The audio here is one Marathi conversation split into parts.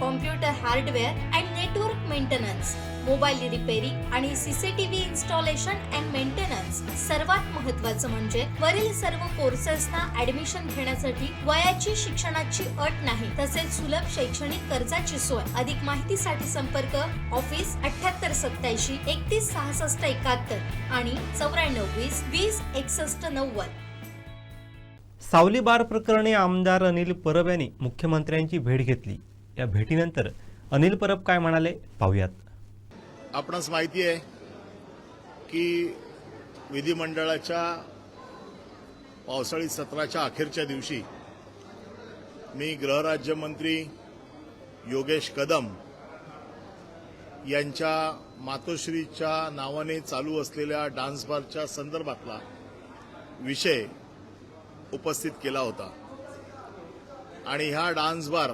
computer hardware and network maintenance mobile repairing आणि सीसीटीव्ही इन्स्टॉलेशन अँड मेंटेनन्स सर्वात महत्त्वाचं म्हणजे वरील सर्व कोर्सेसना ऍडमिशन घेण्यासाठी वयाची शिक्षणाची अट नाही तसेच सुलभ शैक्षणिक कर्जाची सोय. अधिक माहितीसाठी संपर्क ऑफिस अठ्याहत्तर सत्याऐंशी एकतीस सहासष्ट एकाहत्तर आणि चौऱ्याण्णव वीस वीस एकसष्ट नव्वद. सावली बार प्रकरणी आमदार अनिल परब यांनी मुख्यमंत्र्यांची भेट घेतली. या भेटीनंतर अनिल परब काय म्हणाले पाहूयात. आपणास माहिती आहे की विधिमंडळाच्या पावसाळी सत्राच्या अखेरच्या दिवशी मी गृहराज्यमंत्री योगेश कदम यांच्या मातोश्रीच्या नावाने चालू असलेल्या डान्स बारच्या संदर्भातला विषय उपस्थित केला होता. आणि ह्या डान्स बार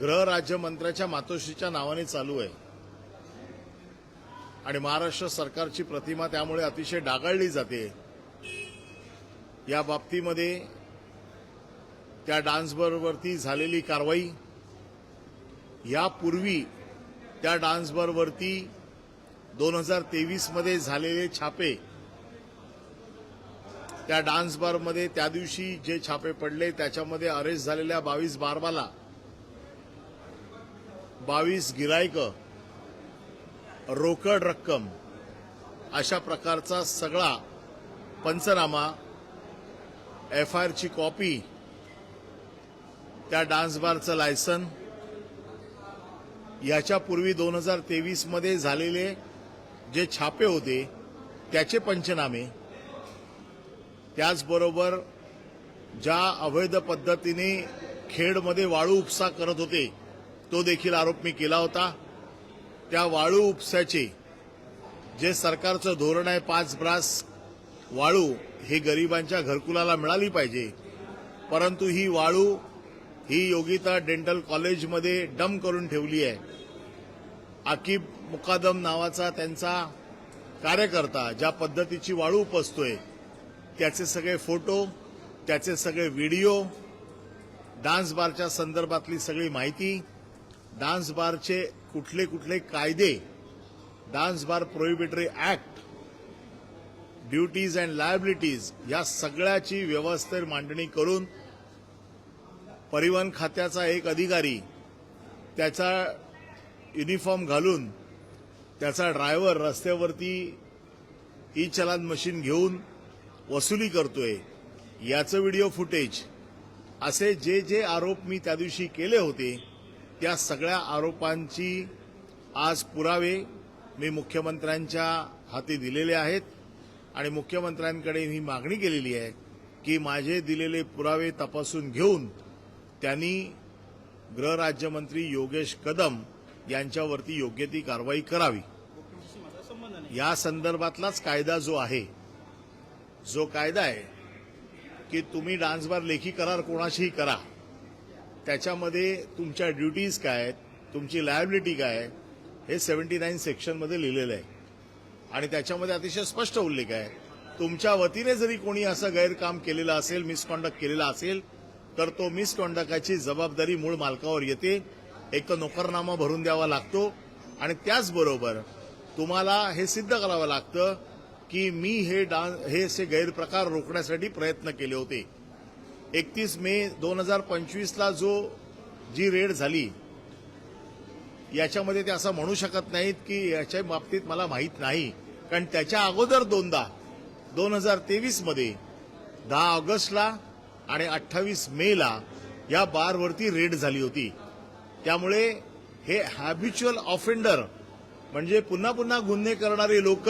गृहराज्यमंत्र्याच्या मातोश्रीच्या नावाने चालू आहे. आणि महाराष्ट्र सरकारची प्रतिमा त्यामुळे अतिशय डागाळली जाते. या बाबतीमध्ये त्या डान्सबरवरती झालेली कारवाई यापूर्वी त्या डान्सबरवरती दोन हजार तेवीसमध्ये झालेले छापे त्या डान्सबारमध्ये त्या दिवशी जे छापे पडले त्याच्यामध्ये अरेस्ट झालेल्या बावीस बारबाला बावीस गिरायक रोकड रक्कम अशा प्रकारचा सगळा पंचनामा एफ आय आरची कॉपी त्या डान्स बारचं लायसन याच्यापूर्वी दोन हजार तेवीसमध्ये झालेले जे छापे होते त्याचे पंचनामे त्याचबरोबर ज्या अवैध पद्धतीने खेडमध्ये वाळू उपसा करत होते तो देखील आरोप मी केला होता. त्या वाळू उपसाचे जे सरकारचं धोरण आहे पाच ब्रास वाळू हे गरिबांच्या घरकुलाला मिळाली पाहिजे. परंतु ही वाळू ही योगिता डेंटल कॉलेजमध्ये डम करून ठेवली आहे. आकिब मुकादम नावाचा त्यांचा कार्यकर्ता ज्या पद्धतीची वाळू उपसतोय त्याचे सगळे फोटो त्याचे सगळे व्हिडिओ डान्स बारच्या संदर्भातली सगळी माहिती डान्स बारचे कुठले कुठले कायदे dance bar prohibitory act duties and liabilities या सगळ्याची व्यवस्थेत मांडणी करून परिवहन खात्याचा एक अधिकारी त्याचा युनिफॉर्म घालून त्याचा ड्रायव्हर रस्त्यावरती ई चलान मशीन घेऊन वसुली करतोय. याचं व्हिडिओ फुटेज असे जे जे आरोप मी त्या दिवशी केले होते त्या सगळ्या आरोपांची आज पुरावे मी मुख्यमंत्र्यांच्या हाती दिलेले आहेत आणि मुख्यमंत्र्यांकडे ही मागणी केलेली आहे की माझे दिलेले पुरावे तपासून घेऊन त्यांनी गृहराज्यमंत्री योगेश कदम यांच्यावरती योग्य ती कारवाई करावी. या संदर्भातलाच कायदा जो आहे जो कायदा आहे की तुम्ही डान्सबार लेखी करार कोणाशीही करा. त्याच्यामध्ये तुमच्या ड्युटीज काय आहेत तुमची लायबिलिटी काय आहे हे सेव्हन्टी नाईन सेक्शनमध्ये लिहिलेलं आहे. आणि त्याच्यामध्ये अतिशय स्पष्ट उल्लेख आहे. तुमच्या वतीने जरी कोणी असं गैरकाम केलेलं असेल मिसकॉन्डक्ट केलेला असेल तर तो मिसकॉन्डक्टाची जबाबदारी मूळ मालकावर येते. एक तर नोकरनामा भरून द्यावा लागतो. आणि त्याचबरोबर तुम्हाला हे सिद्ध करावं लागतं की मी हे डान्स हे असे गैरप्रकार रोखण्यासाठी प्रयत्न केले होते. एकतीस मे दोन हजार पंचवीसला जो जी रेड झाली याच्यामध्ये ते असं म्हणू शकत नाहीत की याच्या बाबतीत मला माहीत नाही. कारण त्याच्या अगोदर दोनदा दोन हजार तेवीसमध्ये दहा ऑगस्टला आणि अठ्ठावीस मेला या बारवरती रेड झाली होती. त्यामुळे हे हॅबिच्युअल ऑफेंडर म्हणजे पुन्हा पुन्हा गुन्हे करणारे लोक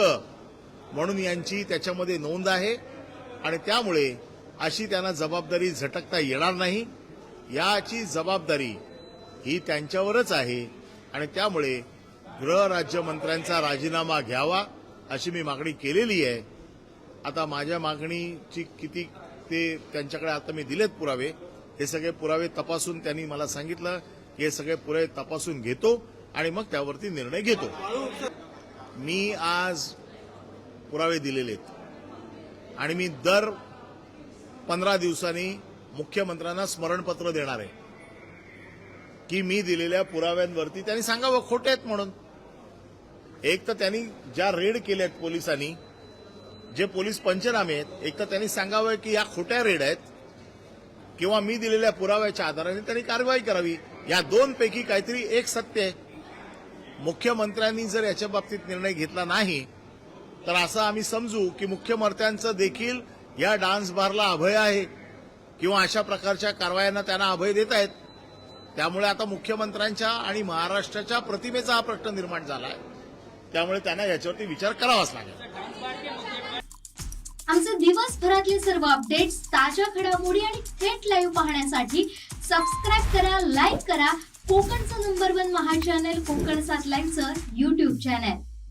म्हणून यांची त्याच्यामध्ये नोंद आहे. आणि त्यामुळे अशी त्यांना जबाबदारी झटकता येणार नाही. याची जबाबदारी ही त्यांच्यावरच आहे आणि त्यामुळे गृहराज्यमंत्र्यांचा राजीनामा घ्यावा अशी मी मागणी केलेली आहे. आता माझ्या मागणीची किती ते त्यांच्याकडे आता मी दिलेत पुरावे हे सगळे पुरावे तपासून त्यांनी मला सांगितलं. की हे सगळे पुरावे तपासून घेतो आणि मग त्यावरती निर्णय घेतो. मी आज पुरावे दिलेले आहेत आणि मी दर पंधरा दिवसांनी मुख्यमंत्र्यांना स्मरणपत्र देणार आहे. की मी दिलेल्या पुराव्यांवरती त्यांनी सांगावं खोटे आहेत म्हणून. एक तर त्यांनी ज्या रेड आहेत पोलिसांनी जे पोलीस पंचनामे आहेत एक तर त्यांनी सांगावं की या खोट्या रेड आहेत किंवा मी दिलेल्या पुराव्याच्या आधाराने त्यांनी कारवाई करावी. या दोनपैकी काहीतरी एक सत्य आहे. मुख्यमंत्र्यांनी जर याच्या बाबतीत निर्णय घेतला नाही तर असं आम्ही समजू की मुख्यमंत्र्यांचं देखील या डान्स बारला अभय आहे किंवा अशा प्रकारच्या कारवायांना त्यांना अभय देत आहेत. त्यामुळे आता मुख्यमंत्र्यांच्या आणि महाराष्ट्राच्या प्रतिमेचा हा प्रश्न निर्माण झाला आहे त्यामुळे त्यांना याच्यावरती विचार करावाच लागेल. आमचे दिवसभरातले सर्व अपडेट्स ताज्या घडामोडी आणि थेट लाईव्ह पाहण्यासाठी सबस्क्राईब करा लाईक करा. कोकणचं number one Maha channel Konkan सात लाईव्हचं युट्यूब चॅनल